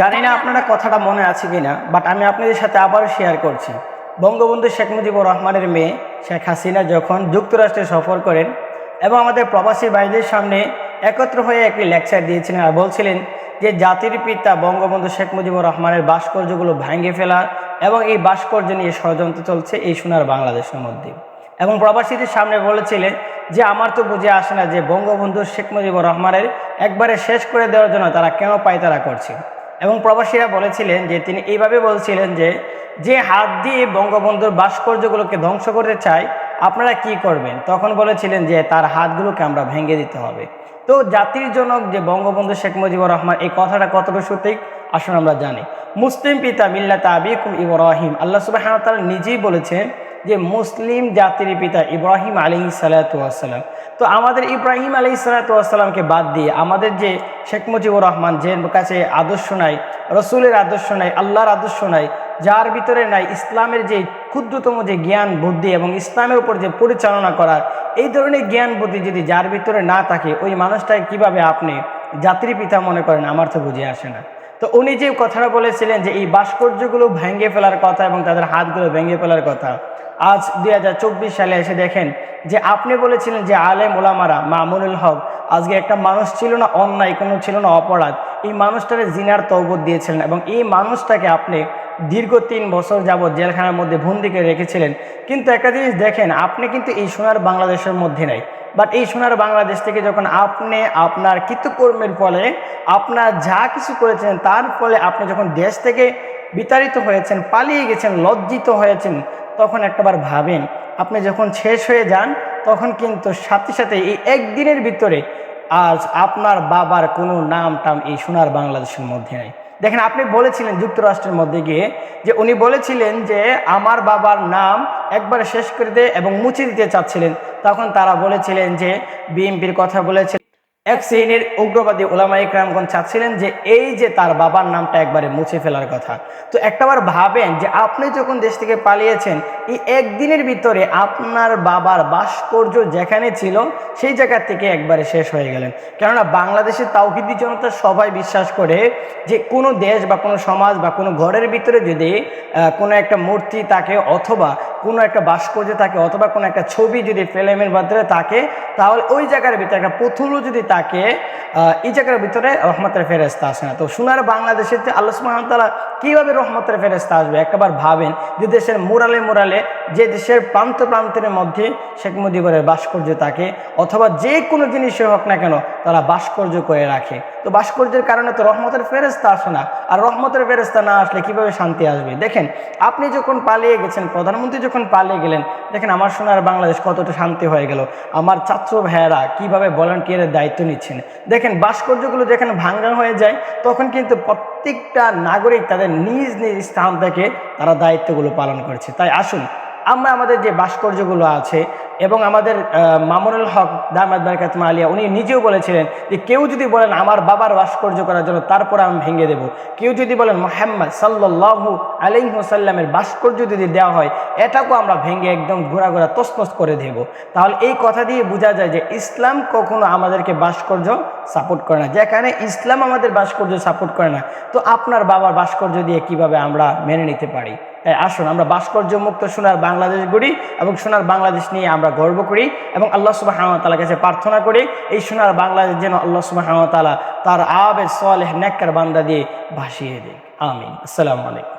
জানি না আপনারা কথাটা মনে আছে কিনা বাট আমি আপনাদের সাথে আবারও শেয়ার করছি। বঙ্গবন্ধু শেখ মুজিবুর রহমানের মেয়ে শেখ হাসিনা যখন যুক্তরাষ্ট্রে সফর করেন এবং আমাদের প্রবাসী ভাইদের সামনে একত্র হয়ে একটি লেকচার দিয়েছিলেন আর বলছিলেন যে জাতির পিতা বঙ্গবন্ধু শেখ মুজিবুর রহমানের ভাস্কর্যগুলো ভেঙে ফেলা এবং এই ভাস্কর্য নিয়ে ষড়যন্ত্র চলছে এই সোনার বাংলাদেশের মধ্যে। এবং প্রবাসীদের সামনে বলেছিলেন যে, আমার তো বুঝে আসে না যে বঙ্গবন্ধু শেখ মুজিবুর রহমানের একবারে শেষ করে দেওয়ার জন্য তারা কেন পায়তারা করছে? এবং প্রবাসীরা বলেছিলেন যে তিনি এইভাবে বলছিলেন যে যে হাত দিয়ে বঙ্গবন্ধুর ভাস্কর্যগুলোকে ধ্বংস করতে চায়, আপনারা কি করবেন? তখন বলেছিলেন যে, তার হাতগুলোকে আমরা ভেঙে দিতে হবে। তো জাতির জনক যে বঙ্গবন্ধু শেখ মুজিবুর রহমান, এই কথাটা কতটা সঠিক আসলে আমরা জানি। মুসলিম পিতা মিল্লাত আবিকুম ইব্রাহিম, আল্লাহ সুবাহ নিজেই বলেছেন যে মুসলিম জাতির পিতা ইব্রাহিম আলী সালাতাম তো আমাদের ইব্রাহিম আলী সালাতামকে বাদ দিয়ে আমাদের যে শেখ মুজিবুর রহমান যে কাছে আদর্শ নাই, রসুলের আদর্শ নাই, আল্লাহর আদর্শ নাই, যার ভিতরে নাই ইসলামের যে ক্ষুদ্রতম যে জ্ঞান, বুদ্ধি এবং ইসলামের উপর যে পরিচালনা করার, এই ধরনের জ্ঞান, বুদ্ধি যদি যার ভিতরে না থাকে, ওই মানুষটাকে কীভাবে আপনি জাতির পিতা মনে করেন আমার তো বুঝে আসে না। তো উনি যে কথাটা বলেছিলেন যে এই ভাস্কর্যগুলো ভেঙে ফেলার কথা এবং তাদের হাতগুলো ভেঙে ফেলার কথা আজ দু হাজার চব্বিশ সালে এসে দেখেন যে আপনি বলেছিলেন যে আলেম ওলামারা, মামুনুল হক, আজকে একটা মানুষ ছিল না, অন্যায় কোনো ছিল না, অপরাধ। এই মানুষটারে জিনার তৌবত দিয়েছিলেন এবং এই মানুষটাকে আপনি দীর্ঘ তিন বছর যাবৎ জেলখানার মধ্যে বন্দিকে রেখেছিলেন। কিন্তু একটা জিনিস দেখেন, আপনি কিন্তু এই সোনার বাংলাদেশের মধ্যে নাই। বাট এই সোনার বাংলাদেশ থেকে যখন আপনি আপনার কৃতকর্মের ফলে, আপনার যা কিছু করেছেন তার ফলে আপনি যখন দেশ থেকে বিতাড়িত হয়েছেন, পালিয়ে গেছেন, লজ্জিত হয়েছেন, তখন একটাবার ভাবেন, আপনি যখন শেষ হয়ে যান, তখন কিন্তু সাথে সাথে এই একদিনের ভিতরে আজ আপনার বাবার কোনো নাম টাম এই সোনার বাংলাদেশের মধ্যে নেই। দেখেন, আপনি বলেছিলেন যুক্তরাষ্ট্রের মধ্যে গিয়ে যে উনি বলেছিলেন যে আমার বাবার নাম একবারে শেষ করে দে এবং মুছে দিতে চাচ্ছিলেন। তখন তারা বলেছিলেন যে বিএনপির কথা বলেছিলেন এক শ্রেণির উগ্রবাদী ওলামা ইকরামগণ চাচ্ছিলেন যে এই যে তার বাবার নামটা একবারে মুছে ফেলার কথা। তো একটাবার ভাবেন যে আপনি যখন দেশ থেকে পালিয়েছেন, এই একদিনের ভিতরে আপনার বাবার ভাস্কর্য যেখানে ছিল, সেই জায়গা থেকে একবারে শেষ হয়ে গেলেন। কেননা বাংলাদেশের তাওহিদি জনতা সবাই বিশ্বাস করে যে কোনো দেশ বা কোনো সমাজ বা কোনো ঘরের ভিতরে যদি কোনো একটা মূর্তি থাকে অথবা কোনো একটা ভাস্কর্য থাকে অথবা কোনো একটা ছবি যদি ফেলেমের ভিতরে থাকে, তাহলে ওই জায়গার ভিতরে একটা পুতুলও যদি আহ, এই জায়গার ভিতরে রহমতের ফেরেস্তা আসে না। তো সোনার বাংলাদেশের আল্লাহ সুমতালা কীভাবে রহমতের ফেরেস্তা আসবে একবার ভাবেন যে দেশের মোরালে মোরালে যে দেশের প্রান্ত প্রান্তের মধ্যে শেখ মুজিবুরের ভাস্কর্য থাকে অথবা যে কোনো জিনিসে হোক না কেন তারা ভাস্কর্য করে রাখে। তো ভাস্কর্যের কারণে তো রহমতের ফেরেস্তা আসে না। আর রহমতের ফেরেস্তা না আসলে কীভাবে শান্তি আসবে? দেখেন আপনি যখন পালিয়ে গেছেন প্রধানমন্ত্রী যখন পালিয়ে গেলেন দেখেন আমার সোনার বাংলাদেশ কতটা শান্তি হয়ে গেল। আমার ছাত্র ভাইয়েরা কীভাবে ভলান্টিয়ারের দায়িত্ব নিচ্ছেন। দেখেন ভাস্কর্যগুলো যেখানে ভাঙ্গা হয়ে যায়, তখন কিন্তু প্রত্যেকটা নাগরিক তাদের নিজ নিজ স্থান থেকে তারা দায়িত্বগুলো পালন করছে। তাই আসুন, আমরা আমাদের যে ভাস্কর্যগুলো আছে এবং আমাদের মামুনুল হক দামাদ বারকাতমা আলিয়া উনি নিজেও বলেছিলেন যে কেউ যদি বলেন আমার বাবার ভাস্কর্য করার জন্য, তারপরে আমি ভেঙে দেব। কেউ যদি বলেন মোহাম্মদ সাল্লাহু আলিমসাল্লামের ভাস্কর্য যদি দেওয়া হয়, এটাকেও আমরা ভেঙে একদম ঘোরা ঘোরা তসমস করে দেব। তাহলে এই কথা দিয়ে বোঝা যায় যে ইসলাম কখনো আমাদেরকে ভাস্কর্য সাপোর্ট করে না। যেখানে ইসলাম আমাদের ভাস্কর্য সাপোর্ট করে না, তো আপনার বাবার ভাস্কর্য দিয়ে কীভাবে আমরা মেনে নিতে পারি? আসুন, আমরা ভাস্কর্য মুক্ত সোনার বাংলাদেশ গড়ি এবং সোনার বাংলাদেশ নিয়ে আমরা গর্ব করি এবং আল্লাহ সুবাহ তালার কাছে প্রার্থনা করি, এই সোনার বাংলাদেশ যেন আল্লাহ সুবাহ তালা তার আবেদ সোয়ালেহ নেককার বান্দা দিয়ে ভাসিয়ে দেয় আমিন। আসসালামু আলাইকুম।